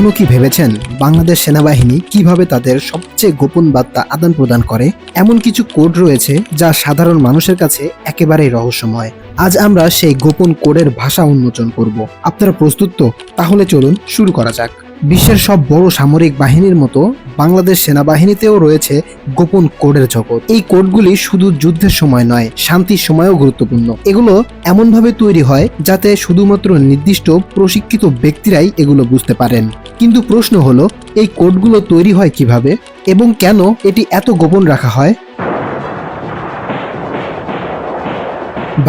কখনো কি ভেবেছেন বাংলাদেশ সেনাবাহিনী কীভাবে তাদের সবচেয়ে গোপন বার্তা আদান প্রদান করে? এমন কিছু কোড রয়েছে যা সাধারণ মানুষের কাছে একেবারেই রহস্যময়। আজ আমরা সেই গোপন কোডের ভাষা উন্মোচন করব। আপনারা প্রস্তুত তো? তাহলে চলুন শুরু করা যাক। বিশ্বের সব বড় সামরিক বাহিনীর মতো বাংলাদেশ সেনাবাহিনীতেও রয়েছে গোপন কোডের জগৎ। এই কোডগুলি শুধু যুদ্ধের সময় নয়, শান্তির সময়ও গুরুত্বপূর্ণ। এগুলো এমনভাবে তৈরি হয় যাতে শুধুমাত্র নির্দিষ্ট প্রশিক্ষিত ব্যক্তিরাই এগুলো বুঝতে পারেন। কিন্তু প্রশ্ন হলো, এই কোডগুলো তৈরি হয় কীভাবে এবং কেন এটি এত গোপন রাখা হয়?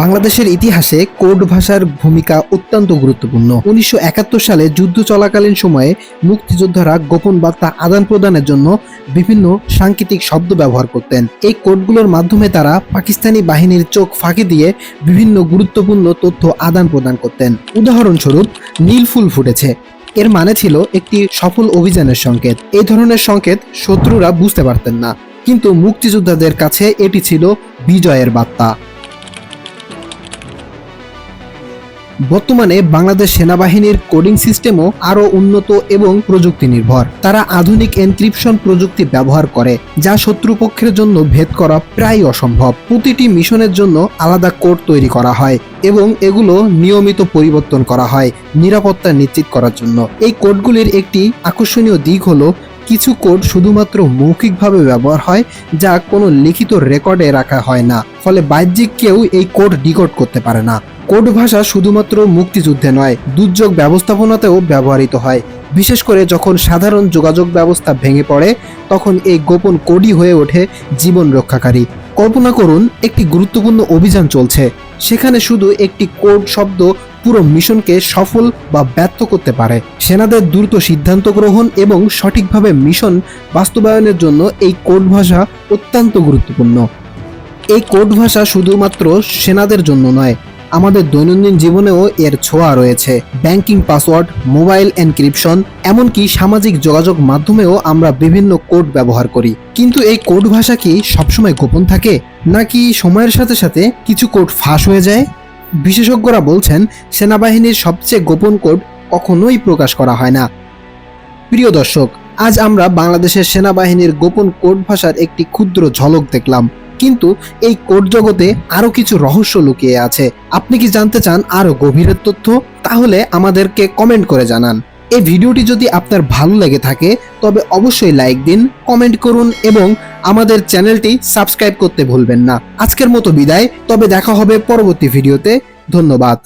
বাংলাদেশের ইতিহাসে কোড ভাষার ভূমিকা অত্যন্ত গুরুত্বপূর্ণ। উনিশশো একাত্তর সালে যুদ্ধ চলাকালীন সময়ে মুক্তিযোদ্ধারা গোপন বার্তা আদান প্রদানের জন্য বিভিন্ন সাংকেতিক শব্দ ব্যবহার করতেন। এই কোডগুলোর মাধ্যমে তারা পাকিস্তানি বাহিনীর চোখ ফাঁকি দিয়ে বিভিন্ন গুরুত্বপূর্ণ তথ্য আদান প্রদান করতেন। উদাহরণস্বরূপ, নীল ফুল ফুটেছে। এর মানে ছিল একটি সফল অভিযানের সংকেত। এই ধরনের সংকেত শত্রুরা বুঝতে পারতেন না। কিন্তু মুক্তিযোদ্ধাদের কাছে এটি ছিল বিজয়ের বার্তা। বর্তমানে বাংলাদেশ সেনাবাহিনীর কোডিং সিস্টেমও আরও উন্নত এবং প্রযুক্তি নির্ভর তারা আধুনিক এনক্রিপশন প্রযুক্তি ব্যবহার করে, যা শত্রুপক্ষের জন্য ভেদ করা প্রায় অসম্ভব। প্রতিটি মিশনের জন্য আলাদা কোড তৈরি করা হয় এবং এগুলো নিয়মিত পরিবর্তন করা হয় নিরাপত্তা নিশ্চিত করার জন্য। এই কোডগুলির একটি আকর্ষণীয় দিক হলো কিছু কোড শুধুমাত্র মৌখিকভাবে ব্যবহার হয় যা কোনো লিখিত রেকর্ডে রাখা হয় না। ফলে বাহ্যিক কেউ এই কোড ডিকোড করতে পারে না। কোড ভাষা শুধুমাত্র মুক্তিযুদ্ধে নয়, দুর্যোগ ব্যবস্থাপনাতেও ব্যবহৃত হয়। বিশেষ করে যখন সাধারণ যোগাযোগ ব্যবস্থা ভেঙে পড়ে, তখন এই গোপন কোডই হয়ে ওঠে জীবন রক্ষাকারী। কল্পনা করুন, একটি গুরুত্বপূর্ণ অভিযান চলছে। সেখানে শুধু একটি কোড শব্দ পুরো মিশনকে সফল বা ব্যর্থ করতে পারে। সেনাদের দ্রুত সিদ্ধান্ত গ্রহণ এবং সঠিকভাবে মিশন বাস্তবায়নের জন্য এই কোড ভাষা অত্যন্ত গুরুত্বপূর্ণ। এই কোড ভাষা শুধুমাত্র সেনাদের জন্য নয় আমাদের দৈনন্দিন জীবনেও এর ছোঁয়া রয়েছে। ব্যাংকিং পাসওয়ার্ড, মোবাইল এনক্রিপশন, এমনকি সামাজিক যোগাযোগ মাধ্যমেও আমরা বিভিন্ন কোড ব্যবহার করি। কিন্তু এই কোড ভাষা কি সবসময় গোপন থাকে, নাকি সময়ের সাথে সাথে কিছু কোড ফাঁস হয়ে যায়? বিশেষজ্ঞরা বলছেন, সেনাবাহিনীর সবচেয়ে গোপন কোড কখনোই প্রকাশ করা হয় না। প্রিয় দর্শক, আজ আমরা বাংলাদেশের সেনাবাহিনীর গোপন কোড ভাষার একটি ক্ষুদ্র ঝলক দেখলাম। কিন্তু এই কোড জগতে আরও কিছু রহস্য লুকিয়ে আছে। আপনি কি জানতে চান আরও গভীরের তথ্য? তাহলে আমাদেরকে কমেন্ট করে জানান। এই ভিডিওটি যদি আপনার ভালো লেগে থাকে, তবে অবশ্যই লাইক দিন, কমেন্ট করুন এবং আমাদের চ্যানেলটি সাবস্ক্রাইব করতে ভুলবেন না। আজকের মতো বিদায়, তবে দেখা হবে পরবর্তী ভিডিওতে। ধন্যবাদ।